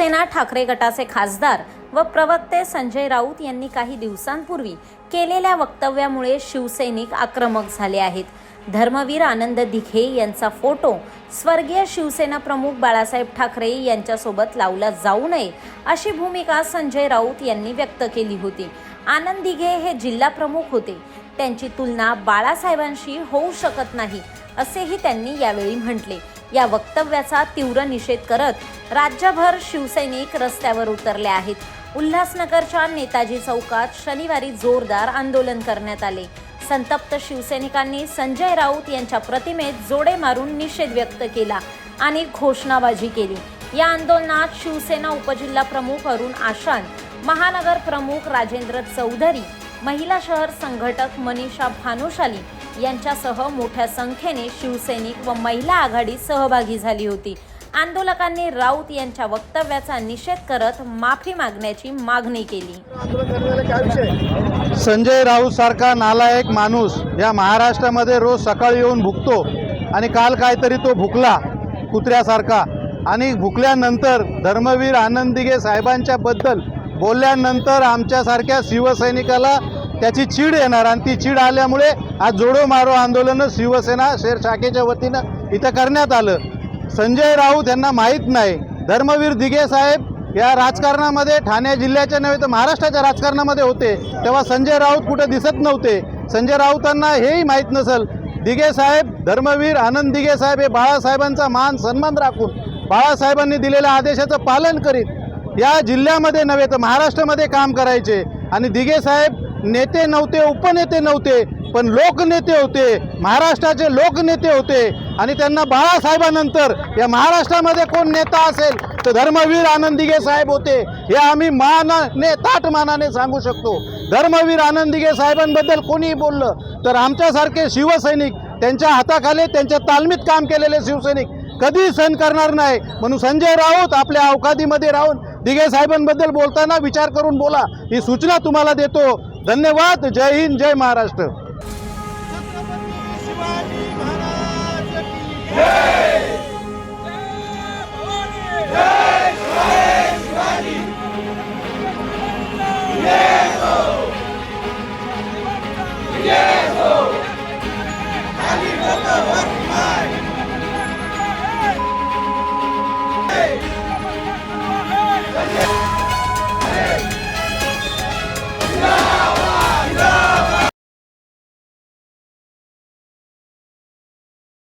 शिवसेना ठाकरे गटाचे खासदार व प्रवक्ते संजय राऊत यांनी काही दिवसांपूर्वी केलेल्या वक्तव्यामुळे शिवसैनिक आक्रमक झाले आहेत. धर्मवीर आनंद दिघे यांचा फोटो स्वर्गीय शिवसेना प्रमुख बाळासाहेब ठाकरे यांच्यासोबत लावला जाऊ नये अशी भूमिका संजय राऊत यांनी व्यक्त केली होती. आनंद दिघे हे जिल्हा प्रमुख होते. त्यांची तुलना बाळासाहेबांशी होऊ शकत नाही असेही त्यांनी यावेळी म्हटले. या वक्तव्याचा तीव्र निषेध करत राज्यभर शिवसैनिक रस्त्यावर उतरले आहेत. उल्हासनगरच्या नेताजी चौकात शनिवारी जोरदार आंदोलन करण्यात आले. संतप्त शिवसैनिकांनी संजय राऊत यांच्या प्रतिमेत जोडे मारून निषेध व्यक्त केला आणि घोषणाबाजी केली. या आंदोलनात शिवसेना उपजिल्हा प्रमुख अरुण आशान महानगर प्रमुख राजेंद्र चौधरी महिला शहर संघटक मनीषा भानुशाली यांच्यासह मोठ्या संख्येने शिवसैनिक व महिला आघाडी सहभागी झाली होती. आंदोलकांनी राऊत यांच्या वक्तव्याचा निषेध करत माफी मागण्याची मागणी केली. संजय राऊत सारखा नालायक माणूस या महाराष्ट्रामध्ये रोज सकाळी येऊन भुकतो आणि काल काहीतरी तो भुकला कुत्र्यासारखा. आणि भुकल्यानंतर धर्मवीर आनंदिगे साहेबांच्या बद्दल बोलल्यानंतर आमच्यासारख्या शिवसैनिकाला त्याची चीड येणार आणि ती चीड आल्यामुळे आज जोडो मारो आंदोलन शिवसेना शेर शाखेच्या वतीनं इथं करण्यात आलं. संजय राऊत यांना माहीत नाही. धर्मवीर दिघे साहेब या राजकारणामध्ये ठाणे जिल्ह्याच्या नव्हे तर महाराष्ट्राच्या राजकारणामध्ये होते. तेव्हा संजय राऊत कुठे दिसत नव्हते. संजय राऊतांना हेही माहीत नसेल. दिघे साहेब धर्मवीर आनंद दिघे साहेब हे बाळासाहेबांचा मान सन्मान राखून बाळासाहेबांनी दिलेल्या आदेशाचं पालन करीत या जिल्ह्यामध्ये नव्हे तर महाराष्ट्रामध्ये काम करायचे. आणि दिघे साहेब नेते नव्हते उपनेते नव्हते पण लोकनेते होते. महाराष्ट्राचे लोकनेते होते. आणि त्यांना बाळासाहेबानंतर या महाराष्ट्रामध्ये कोण नेता असेल तर धर्मवीर आनंद दिघे साहेब होते. हे आम्ही मानाने ताट मानाने सांगू शकतो. धर्मवीर आनंदिगे साहेबांबद्दल कोणीही बोललं तर आमच्यासारखे शिवसैनिक त्यांच्या हाताखाली त्यांच्या तालमीत काम केलेले शिवसैनिक कधी सहन करणार नाही. म्हणून संजय राऊत आपल्या अवकादीमध्ये राहून दिघे साहेबांबद्दल बोलताना विचार करून बोला. ही सूचना तुम्हाला देतो. धन्यवाद. जय हिंद जय महाराष्ट्र.